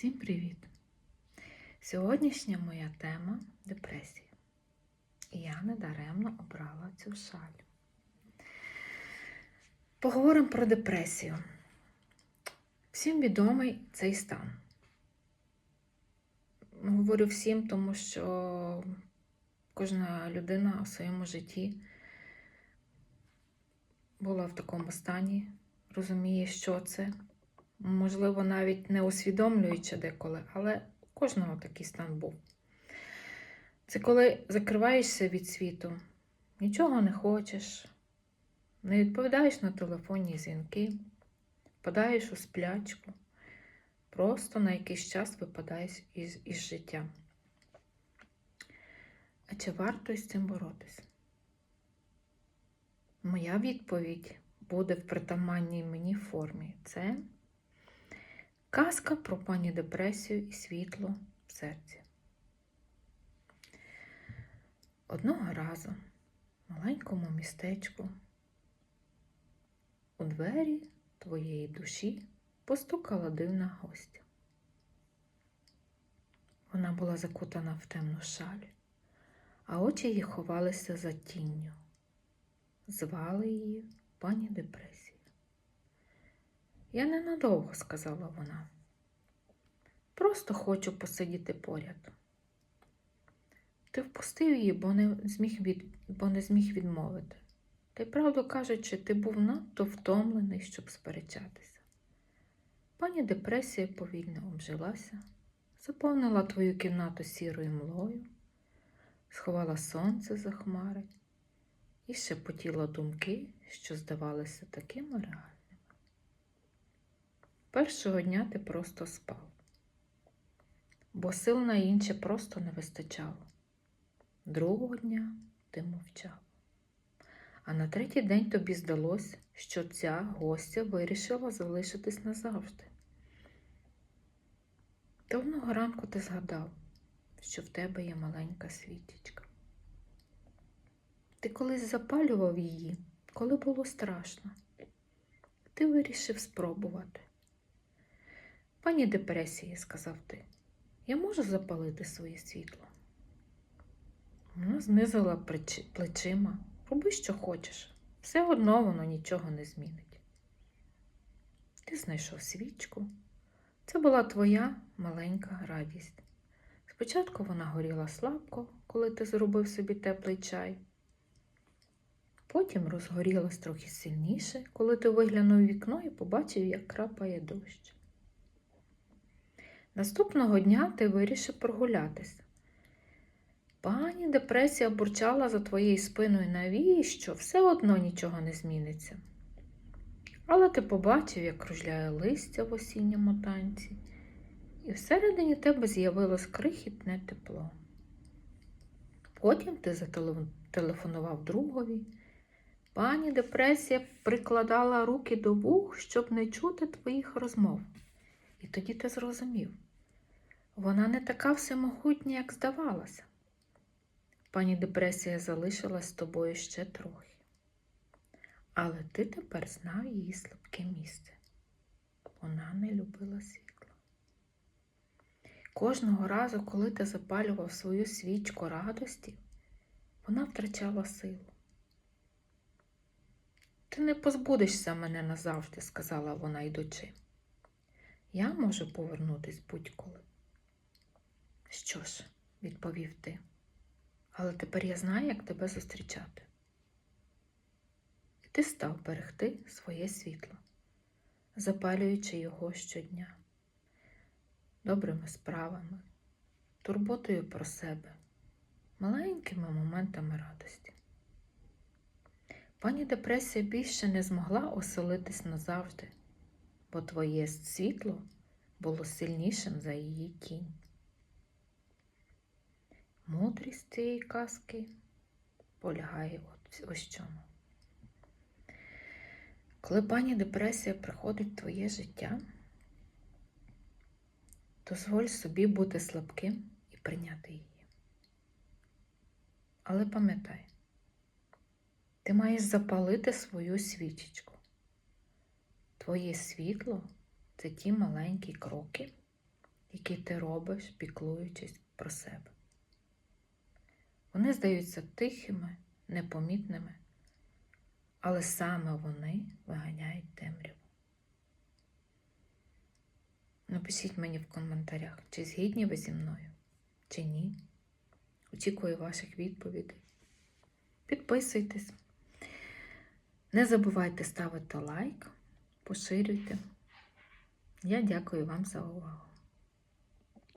Всім привіт! Сьогоднішня моя тема депресія. І я недаремно обрала цю шаль. Поговоримо про депресію. Всім відомий цей стан. Говорю всім, тому що кожна людина у своєму житті була в такому стані, розуміє, що це. Можливо, навіть не усвідомлюючи деколи, але у кожного такий стан був. Це коли закриваєшся від світу, нічого не хочеш, не відповідаєш на телефонні дзвінки, впадаєш у сплячку, просто на якийсь час випадаєш із, із життя. А чи варто із цим боротися? Моя відповідь буде в притаманній мені формі. Це Казка про пані депресію і світло в серці. Одного разу в маленькому містечку у двері твоєї душі постукала дивна гостя. Вона була закутана в темну шаль, а очі її ховалися за тінню. Звали її пані депресія. Я ненадовго, сказала вона. Просто хочу посидіти поряд. Ти впустив її, бо не зміг, від... бо не зміг відмовити. Та й правду кажучи, ти був надто втомлений, щоб сперечатися. Пані депресія повільно обжилася, заповнила твою кімнату сірою млою, сховала сонце за хмари і шепотіла думки, що здавалися такими реальними. Першого дня ти просто спав, бо сил на інше просто не вистачало. Другого дня ти мовчав. А на третій день тобі здалося, що ця гостя вирішила залишитись назавжди. Та ранку ти згадав, що в тебе є маленька світічка. Ти колись запалював її, коли було страшно. Ти вирішив спробувати. Пані депресії, сказав ти, я можу запалити своє світло. Вона знизила плечима. Роби, що хочеш. Все одно воно нічого не змінить. Ти знайшов свічку. Це була твоя маленька радість. Спочатку вона горіла слабко, коли ти зробив собі теплий чай. Потім розгорілась трохи сильніше, коли ти виглянув вікно і побачив, як крапає дощ. Наступного дня ти вирішив прогулятися. Пані депресія бурчала за твоєю спиною навіщо, все одно нічого не зміниться. Але ти побачив, як кружляє листя в осінньому танці, і всередині тебе з'явилось крихітне тепло. Потім ти зателефонував другові. Пані депресія прикладала руки до вух, щоб не чути твоїх розмов. І тоді ти зрозумів, вона не така всемогутня, як здавалося. Пані депресія залишилась з тобою ще трохи. Але ти тепер знав її слабке місце. Вона не любила світла. Кожного разу, коли ти запалював свою свічку радості, вона втрачала силу. Ти не позбудешся мене назавжди, сказала вона, йдучи. Я можу повернутись будь-коли. Що ж, відповів ти, але тепер я знаю, як тебе зустрічати. І ти став берегти своє світло, запалюючи його щодня, добрими справами, турботою про себе, маленькими моментами радості. Пані депресія більше не змогла оселитись назавжди бо твоє світло було сильнішим за її тінь. Мудрість цієї казки полягає ось чому. Коли пані депресія приходить в твоє життя, дозволь собі бути слабким і прийняти її. Але пам'ятай, ти маєш запалити свою свічечку. Твоє світло це ті маленькі кроки, які ти робиш, піклуючись про себе. Вони здаються тихими, непомітними, але саме вони виганяють темряву. Напишіть мені в коментарях, чи згідні ви зі мною, чи ні. Очікую ваших відповідей. Підписуйтесь. Не забувайте ставити лайк, поширюйте. Я дякую вам за увагу.